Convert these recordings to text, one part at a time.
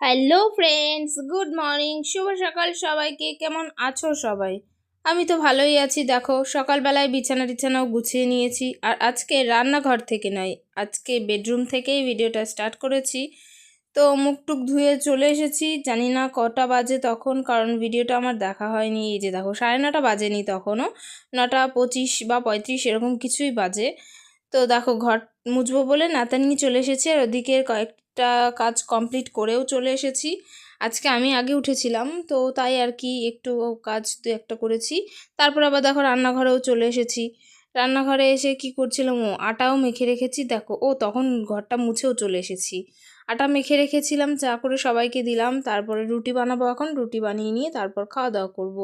Hello friends good morning শুভ সকাল সবাইকে। কেমন আছো সবাই? আমি তো ভালোই আছি, দেখো। সকালবেলায় বিছানা টিছানাও গুছিয়ে নিয়েছি। আর আজকে রান্নাঘর থেকে নয়, আজকে বেডরুম থেকেই ভিডিওটা স্টার্ট করেছি। তো মুখ টুক ধুয়ে চলে এসেছি। জানি না কটা বাজে তখন, কারণ ভিডিওটা আমার দেখা হয়নি। এই যে দেখো, সাড়ে নটা বাজেনি তখনও। নটা পঁচিশ বা পঁয়ত্রিশ এরকম কিছুই বাজে। তো দেখো, ঘর মুছবো বলে নাতা নিয়ে চলে এসেছি। আর ওদিকে কয়েকটা কাজ কমপ্লিট করেও চলে এসেছি। আজকে আমি আগে উঠেছিলাম, তো তাই আর কি একটু কাজ দু একটা করেছি। তারপর আবার দেখো রান্নাঘরেও চলে এসেছি। রান্নাঘরে এসে কি করছিলাম ও? আটাও মেখে রেখেছি। দেখো, ও তখন ঘরটা মুছেও চলে এসেছি। আটা মেখে রেখেছিলাম, চা করে সবাইকে দিলাম, তারপরে রুটি বানাবো এখন, রুটি বানিয়ে নিয়ে তারপর খাওয়া দাওয়া করব।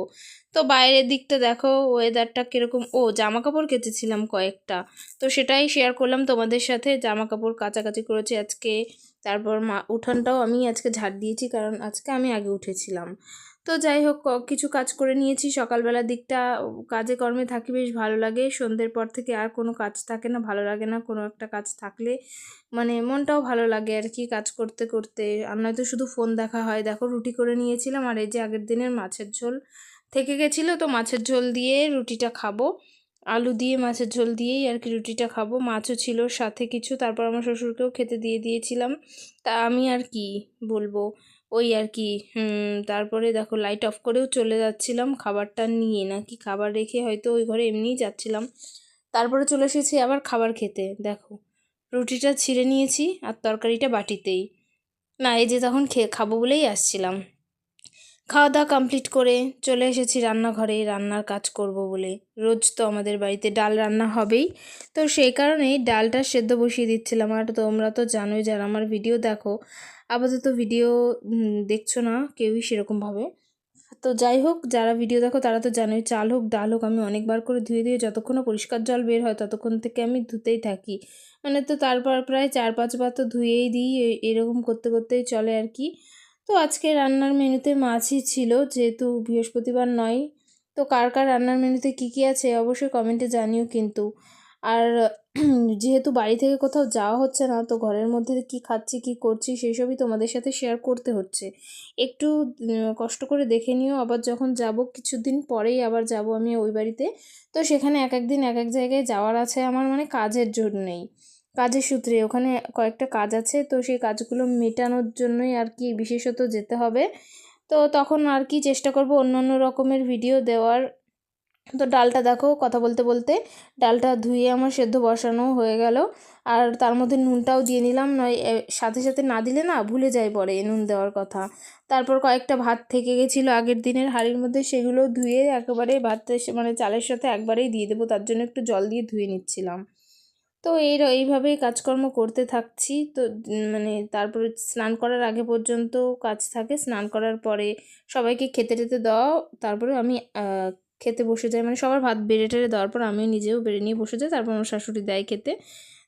তো বাইরের দিকটা দেখো ওয়েদারটা কীরকম, ও জামা কাপড় কেচেছিলাম কয়েকটা, তো সেটাই শেয়ার করলাম তোমাদের সাথে জামা কাপড় কাচাকাচি করেছি আজকে, তারপর মা, উঠানটাও আমি আজকে ঝাড় দিয়েছি, কারণ আজকে আমি আগে উঠেছিলাম তো যাই হোক কিছু কাজ করে নিয়েছি। সকালবেলার দিকটা কাজে কর্মে থাকি বেশ ভালো লাগে। সন্ধ্যের পর থেকে আর কোনো কাজ থাকে না, ভালো লাগে না কোনো একটা কাজ থাকলে। মানে মনটাও ভালো লাগে আর কি কাজ করতে করতে। আর নয়তো শুধু ফোন দেখা হয়। দেখো রুটি করে নিয়েছিলাম আর এই যে আগের দিনের মাছের ঝোল থেকে গেছিল, তো মাছের ঝোল দিয়ে রুটিটা খাব। আলু দিয়ে মাছের ঝোল দিয়েই আর কি রুটিটা খাব। মাছও ছিল সাথে কিছু, তারপর আমার শ্বশুরকেও খেতে দিয়ে দিয়েছিলাম। তা আমি আর কি বলব? ওই আর কি তারপরে দেখো লাইট অফ করেও চলে যাচ্ছিলাম, খাবারটা নিয়ে নাকি খাবার রেখে হয়তো ওই ঘরে এমনিই যাচ্ছিলাম। তারপরে চলে এসেছি আবার খাবার খেতে, দেখো। রুটিটা ছিঁড়ে নিয়েছি আর তরকারিটা বাটিতেই। না, এই যে তখন খেয়ে খাব বলেই আসছিলাম। খাওয়া দাওয়া কমপ্লিট করে চলে এসেছি রান্নাঘরে, রান্নার কাজ করব বলে। রোজ তো আমাদের বাড়িতে ডাল রান্না হবেই। তো সেই কারণেই ডালটা সেদ্ধ বসিয়ে দিচ্ছিলাম। আর তোমরা তো জানোই যারা আমার ভিডিও দেখো আপাতত ভিডিও দেখছ না কেউই সেরকমভাবে তো যাই হোক, যারা ভিডিও দেখো তারা তো জানোই, চাল হোক, ডাল হোক, আমি অনেকবার করে ধুয়ে দিয়ে যতক্ষণ পরিষ্কার জল বের হয় ততক্ষণ থেকে আমি ধুতেই থাকি। মানে তো তারপর প্রায় চার পাঁচবার তো ধুয়েই দিই এরকম করতে করতেই চলে আর কি। তো আজকে রান্নার মেনুতে মাছই ছিল, যেহেতু বৃহস্পতিবার নয়, তো কার কার রান্নার মেনুতে কী কী আছে অবশ্যই কমেন্টে জানিও কিন্তু। আর যেহেতু বাড়ি থেকে কোথাও যাওয়া হচ্ছে না, তো ঘরের মধ্যে কি খাচ্ছি, কি করছি সেই সবই তোমাদের সাথে শেয়ার করতে হচ্ছে। একটু কষ্ট করে দেখে নিও, আবার যখন যাব কিছুদিন পরেই আবার যাব আমি ওই বাড়িতে। তো সেখানে এক এক দিন এক এক জায়গায় যাওয়ার আছে আমার মানে কাজের জন্যেই কাজের সূত্রে ওখানে কয়েকটা কাজ আছে, তো সেই কাজগুলো মেটানোর জন্যই আর কি বিশেষত যেতে হবে। তো তখন আর কি চেষ্টা করব অন্য অন্য রকমের ভিডিও দেওয়ার। তো ডালটা দেখো কথা বলতে বলতে ডালটা ধুয়ে আমার সেদ্ধ বসানো হয়ে গেল। আর তার মধ্যে নুনটাও দিয়ে নিলাম, নয় সাথে সাথে না দিলে না ভুলে যায় পরে নুন দেওয়ার কথা। তারপর কয়েকটা ভাত থেকে গেছিল আগের দিনের হাঁড়ির মধ্যে, সেগুলো ধুয়ে একেবারে ভাত মানে চালের সাথে একবারেই দিয়ে দেবো, তার জন্য একটু জল দিয়ে ধুয়ে নিচ্ছিলাম। তো এই এইভাবেই কাজকর্ম করতে থাকছি। তো মানে তারপরে স্নান করার আগে পর্যন্ত কাজ থাকে, স্নান করার পরে সবাইকে খেতে টেতে দেওয়া তারপরে আমি খেতে বসে যাই মানে সবার ভাত বেড়ে টেড়ে দেওয়ার পর আমিও নিজেও বেড়ে নিয়ে বসে যাই। তারপর আমার শাশুড়ি দেয় খেতে।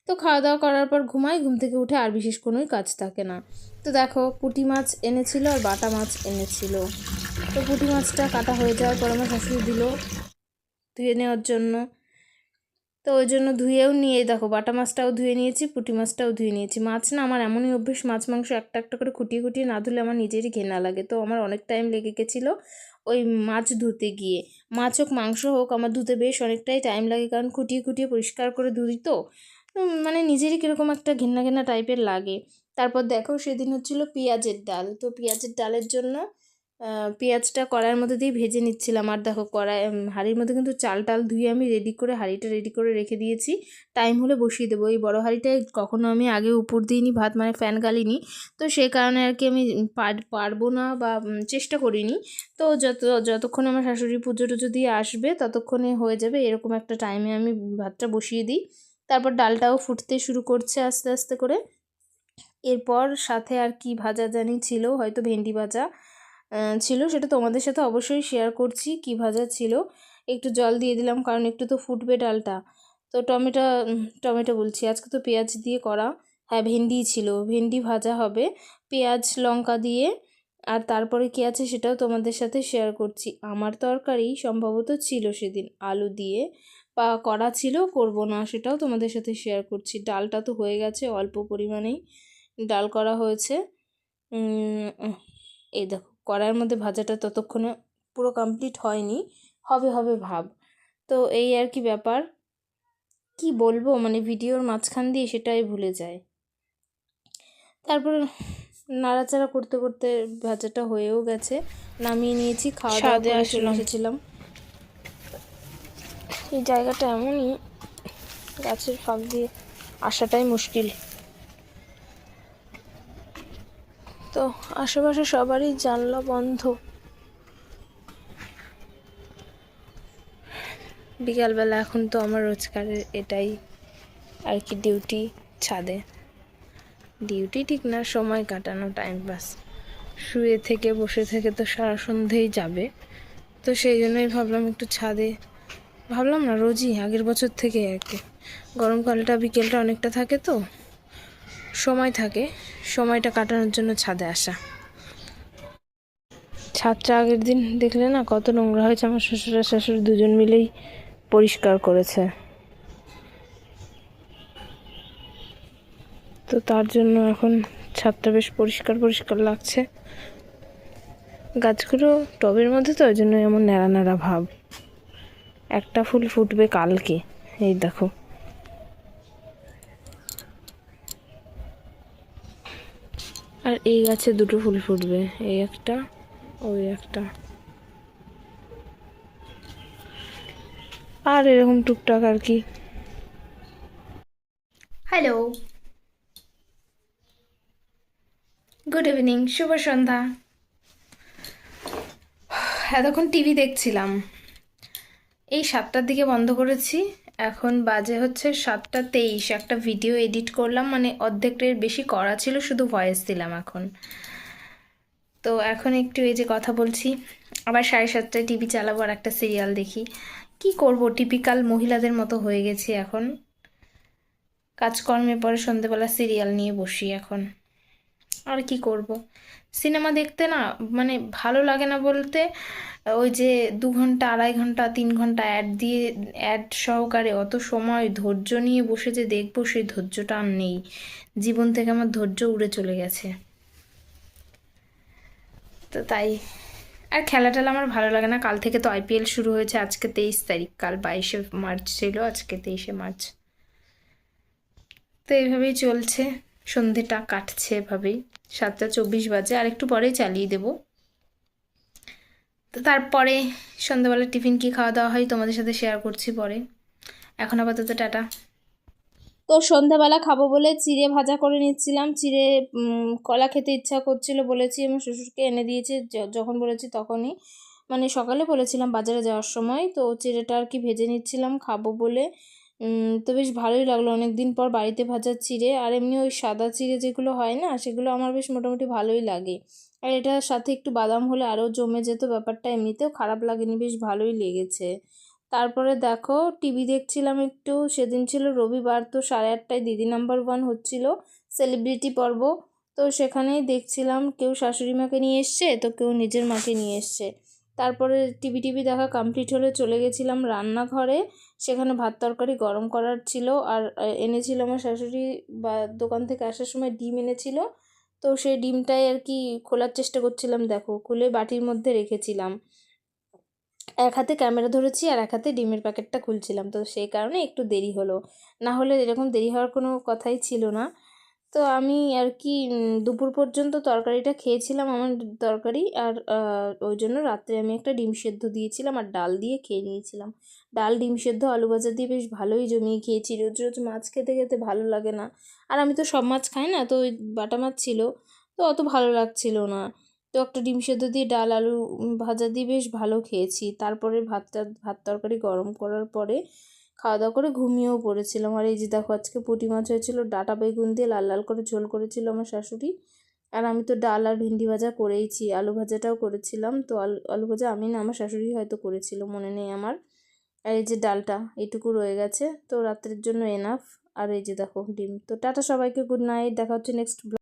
তো খাওয়া দাওয়া করার পর ঘুমাই। ঘুম থেকে উঠে আর বিশেষ কোনোই কাজ থাকে না। তো দেখো, পুঁটি মাছ এনেছিল আর বাটা মাছ এনেছিল। তো পুঁটি মাছটা কাটা হয়ে যাওয়ার পর আমার শাশুড়ি দিল ধুয়ে নেওয়ার জন্য। তো ওই জন্য ধুয়েও নিয়ে দেখো, বাটা মাছটাও ধুয়ে নিয়েছি, পুঁটি মাছটাও ধুয়ে নিয়েছি। মাছ না আমার এমনই অভ্যেস, মাছ মাংস একটা একটা করে খুঁটিয়ে খুঁটিয়ে না ধুলে আমার নিজেরই ঘেনা লাগে। তো আমার অনেক টাইম লেগে গেছিল। ওই মাছ ধুতে গিয়ে। মাছ হোক, মাংস হোক, আমার ধুতে বেশ অনেকটাই টাইম লাগে, কারণ খুঁটিয়ে খুঁটিয়ে পরিষ্কার করে ধুই তো। মানে নিজেরই কীরকম একটা ঘেন্না ঘেন্না টাইপের লাগে। তারপর দেখো সেদিন হচ্ছিল পেঁয়াজের ডাল। তো পেঁয়াজের ডালের জন্য পেঁয়াজটা কড়াইয়ের মধ্যে দিয়ে ভেজে নিচ্ছিলাম। আর দেখো কড়াই হাঁড়ির মধ্যে কিন্তু চাল টাল ধুয়ে আমি রেডি করে, হাঁড়িটা রেডি করে রেখে দিয়েছি। টাইম হলে বসিয়ে দেবো। এই বড়ো হাঁড়িটায় কখনো আমি আগে উপর দিইনি, ভাত মানে ফ্যান গালিনি। তো সেই কারণে আর কি আমি পারব না বা চেষ্টা করিনি। তো যত, যতক্ষণ আমার শাশুড়ি পুজো টুজো দিয়ে আসবে, ততক্ষণে হয়ে যাবে। এরকম একটা টাইমে আমি ভাতটা বসিয়ে দিই। তারপর ডালটাও ফুটতে শুরু করছে আস্তে আস্তে করে। এরপর সাথে আর কি ভাজা জানি ছিল, হয়তো ভেন্ডি ভাজা। ছিল, সেটা তোমাদের সাথে অবশ্যই শেয়ার করছি, কি ভাজা ছিল। একটু জল দিয়ে দিলাম, কারণ একটু তো ফুটবে ডালটা। তো টমেটো টমেটো বলছি। আজকে তো পেঁয়াজ দিয়ে করা। হ্যাঁ ভেন্ডি ছিল। ভেন্ডি ভাজা হবে। পেঁয়াজ, লঙ্কা দিয়ে। আর তারপরে কী আছে সেটাও তোমাদের সাথে শেয়ার করছি। আমার তরকারি সম্ভবত ছিল সেদিন আলু দিয়ে। বা করা ছিল, করব না, সেটাও তোমাদের সাথে শেয়ার করছি। ডালটা তো হয়ে গেছে অল্প পরিমাণেই। ডাল করা হয়েছে। এই দেখো। কড়াইয়ের মধ্যে ভাজাটা ততক্ষণে পুরো কমপ্লিট হয়নি হবে হবে ভাব। তো এই আর কি ব্যাপার। কি বলব মানে ভিডিওর মাঝখান দিয়ে সেটাই ভুলে যায়। তারপর নাড়াচাড়া করতে করতে ভাজাটা হয়েও গেছে। নামিয়ে নিয়েছি খাওয়া দাওয়া চলে এসেছিলাম। এই জায়গাটা এমনই গাছের ফাঁক দিয়ে আসাটাই মুশকিল। তো আশেপাশে সবারই জানলা বন্ধ। বিকালবেলা এখন তো আমার রোজগারের এটাই আর কি ডিউটি ছাদে। ডিউটি ঠিক না, সময় কাটানো টাইম পাস শুয়ে থেকে, বসে থেকে তো সারা সন্ধেই যাবে। তো সেই জন্যই ভাবলাম একটু ছাদে। ভাবলাম না, রোজই আগের বছর থেকে আর কি। গরমকালটা, বিকেলটা অনেকটা থাকে তো। সময় থাকে, সময়টা কাটানোর জন্য ছাদে আসা। ছাদটা আগের দিন দেখলে না কত নোংরা হয়েছে, আমার শ্বশুর আর শাশুড়ি দুজন মিলেই পরিষ্কার করেছে। তো তার জন্য এখন ছাদটা বেশ পরিষ্কার পরিষ্কার লাগছে। গাছগুলো টবের মধ্যে তো, ওই জন্য এমন ন্যাড়া ন্যাড়া ভাব। একটা ফুল ফুটবে কালকে, এই দেখো। আর এই গাছে দুটো ফুল ফুটবে, এই একটা, ওই একটা। আর এরকম টুকটাক আর কি। হ্যালো। গুড ইভিনিং, শুভ সন্ধ্যা। এতক্ষণ টিভি দেখছিলাম। এই সাতটার দিকে বন্ধ করেছি এখন বাজে হচ্ছে সাতটা তেইশ। একটা ভিডিও এডিট করলাম মানে অর্ধেকটার বেশি করা ছিল, শুধু ভয়েস দিলাম এখন। তো এখন একটু এই যে কথা বলছি, আবার সাড়ে সাতটায় টিভি চালাবো আর একটা সিরিয়াল দেখি। কি করব? টিপিক্যাল মহিলাদের মতো হয়ে গেছি এখন। কাজকর্মের পরে সন্ধেবেলা সিরিয়াল নিয়ে বসি এখন। আর কি করব? সিনেমা দেখতে না মানে ভালো লাগে না বলতে, ওই যে দু ঘণ্টা, আড়াই ঘণ্টা, তিন ঘণ্টা অ্যাড দিয়ে অ্যাড সহকারে অত সময়, ধৈর্য নিয়ে বসে যে দেখব সেই ধৈর্যটা আর নেই। জীবন থেকে আমার ধৈর্য উড়ে চলে গেছে। তো তাই। আর খেলা টেলা আমার ভালো লাগে না। কাল থেকে তো আইপিএল শুরু হয়েছে আজকে তেইশ তারিখ। কাল বাইশে মার্চ ছিল, আজকে তেইশে মার্চ। তো এইভাবেই চলছে। সন্ধেটা কাটছে এভাবেই। সাতটা চব্বিশ বাজে, আর একটু পরেই চালিয়ে দেব। তো তারপরে সন্ধ্যাবেলা টিফিন কি খাওয়া দাওয়া হয় তোমাদের সাথে শেয়ার করছি পরে। এখন আপাতত টাটা। তো সন্ধ্যাবেলা খাব বলে চিড়ে ভাজা করে নিচ্ছিলাম। চিড়ে কলা খেতে ইচ্ছা করছিল বলেছি, আমার শ্বশুরকে এনে দিয়েছে যখন বলেছি তখনই। মানে সকালে বলেছিলাম বাজারে যাওয়ার সময়, তো চিড়েটা আর কি ভেজে নিচ্ছিলাম, খাব বলে। তো বেশ ভালোই লাগল। অনেক দিন পর বাড়িতে ভাজা চিড়ে আর এমনি ওই সাদা চিড়ে যেগুলো হয় না, সেগুলো আমার বেশ মোটামুটি ভালোই লাগে। আর এটার সাথে একটু বাদাম হলে আরও জমে যেত ব্যাপারটা এমনিতেও খারাপ লাগেনি, বেশ ভালোই লেগেছে। তারপরে দেখো, টিভি দেখছিলাম একটু, সেদিন ছিল রবিবার, তো সাড়ে আটটায় দিদি নাম্বার ওয়ান হচ্ছিল, সেলিব্রিটি পর্ব। তো সেখানেই দেখছিলাম কেউ শাশুড়ি মাকে নিয়ে এসছে, তো কেউ নিজের মাকে নিয়ে এসছে। তারপরে টিভি টিভি দেখা কমপ্লিট হলে চলে গেছিলাম রান্নাঘরে। সেখানে ভাত তরকারি গরম করার ছিল আর এনেছিল আমার শাশুড়ি বা দোকান থেকে আসার সময় ডিম এনেছিল। তো সেই ডিমটাই আর কি খোলার চেষ্টা করছিলাম, দেখো, খুলে বাটির মধ্যে রেখেছিলাম। এক হাতে ক্যামেরা ধরেছি আর এক হাতে ডিমের প্যাকেটটা খুলছিলাম। তো সেই কারণে একটু দেরি হলো। না হলে এরকম দেরি হওয়ার কোনো কথাই ছিল না। তো আমি আর কি দুপুর পর্যন্ত তরকারিটা খেয়েছিলাম আমার তরকারি আর ওই জন্য রাত্রে আমি একটা ডিম সেদ্ধ দিয়েছিলাম আর ডাল দিয়ে খেয়ে নিয়েছিলাম। ডাল, ডিম সেদ্ধ, আলু ভাজা দিয়ে বেশ ভালোই জমিয়ে খেয়েছি। রোজ রোজ মাছ খেতে খেতে ভালো লাগে না। আর আমি তো সব মাছ খাই না, তো ওই বাটা মাছ ছিল, তো অত ভালো লাগছিল না। তো একটা ডিম সেদ্ধ দিয়ে ডাল, আলু ভাজা দিয়ে বেশ ভালো খেয়েছি। তারপরে ভাতটা, ভাত তরকারি গরম করার পরে খাওয়া দাওয়া করে ঘুমিয়েও পড়েছিলাম। আর এই যে দেখো, আজকে পুঁটি মাছ হয়েছিল, ডাটা বেগুন দিয়ে লাল লাল করে ঝোল করেছিল আমার শাশুড়ি। আর আমি তো ডাল আর ভেন্ডি ভাজা করেইছি, আলু ভাজাটাও করেছিলাম। তো আলু আলু ভাজা আমি না, আমার শাশুড়ি হয়তো করেছিল, মনে নেই আমার। আর এই যে ডালটা, এটুকু রয়ে গেছে। তো রাত্রের জন্য এনাফ আর এই যে দেখো, ডিম। তো টাটা সবাইকে গুড নাইট দেখা হচ্ছে নেক্সট